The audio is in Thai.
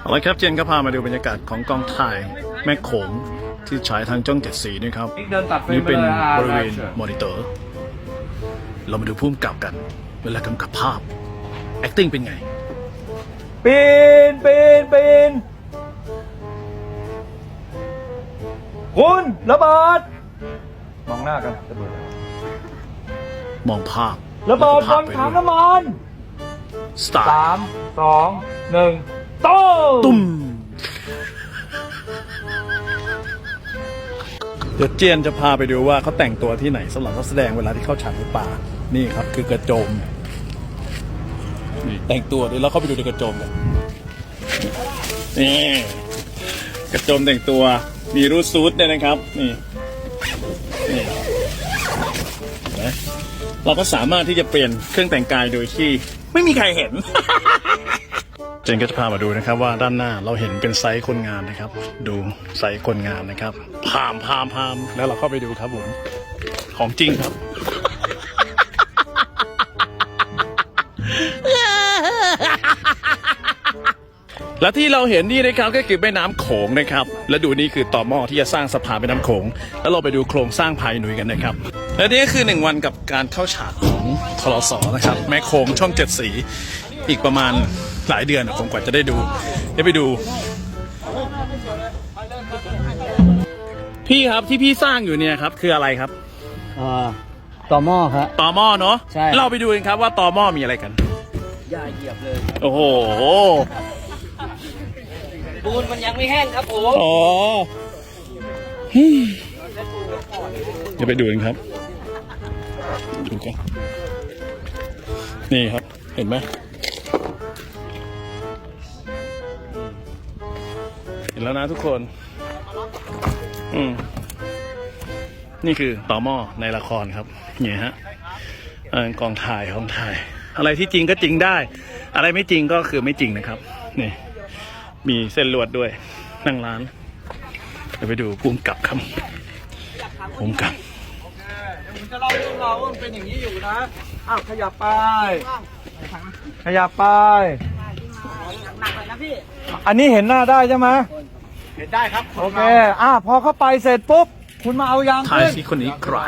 เอาละครับเจนก็พามาดูบรรยากาศของกองถ่ายแม่โขงที่ฉายทางจ้องเจ็ดสีนะครับเดินตัดเฟรมนี่ไปเป็นเลยอะบริเวณได้มอนิเตอร์ เรามาดูพุ่มกับกัน เวลากำกับภาพ acting เป็นไง ปีนปีนปีนคุณระเบิดมองหน้ากันระเบิดมองภาพระเบิดบแล้วนก็ถังภาพไปด้วยน้ำมันสตาสาร์มสอง หนึ่งตุ้มตุ้มเดี๋ยวเจียนจะพาไปดูว่าเขาแต่งตัวที่ไหนสำหรับนักแสดงเวลาที่เข้าฉากในป่า นี่ครับคือกระโจมนี่แต่งตัวเดี๋ยวเราเข้าไปดูในกระโจมกันนี่กระโจมแต่งตัวมีรูดซูดด้วยนะครับ นี่นี่เห็นไหมเราก็สามารถที่จะเปลี่ยนเครื่องแต่งกายโดยที่ไม่มีใครเห็น เจนก็จะพามาดูนะครับว่าด้านหน้าเราเห็นเป็นไซส์คนงานนะครับ ดูไซส์คนงานนะครับพามพามพามแล้วเราเข้าไปดูครับผมของจริงครับและที่เราเห็นนี่นะครับก็คือแม่น้ำโขงนะครับ และดูนี่คือต่อหม้อที่จะสร้างสะพานแม่น้ำโขง แล้วเราไปดูโครงสร้างภายหนุยกันนะครับ และนี่ก็คือหนึ่งวันกับการเข้าฉากของทรสนะครับ แม่โขงช่องเจ็ดสี อีกประมาณหลายเดือนอะผมกว่าจะได้ดูได้ไปดู พี่ครับที่พี่สร้างอยู่เนี่ยครับคืออะไรครับอ่าต่อหม้อครับ ต่อหม้อเนาะใช่ เราไปดูกันครับว่าต่อหม้อมีอะไรกัน อย่าเหยียบเลยโอ้โหปูนมันยังไม่แห้งครับผมอ๋อฮึ่มเดี๋ยวไปดูกันครับ ดูกันนี่ครับ เห็นไหม เห็นแล้วนะทุกคน อืมนี่คือต่อหม้อในละครครับเนี่ยฮะเออกองถ่ายกองถ่าย อะไรที่จริงก็จริงได้ อะไรไม่จริงก็คือไม่จริงนะครับนี่มีเส้นลวดด้วย นั่งร้านเดี๋ยวไปดูภูมิกับครับภูมิกับผมจะเล่าเรื่องเราวว่ามันเป็นอย่างนี้อยู่นะอ้าวขยับไป ขยับไปอันนี้เห็นหน้าได้ใช่ไหม เห็นได้ครับ โอเค อะพอเข้าไปเสร็จปุ๊บ คุณมาเอายางทายขึ้น สิคนนี้ใคร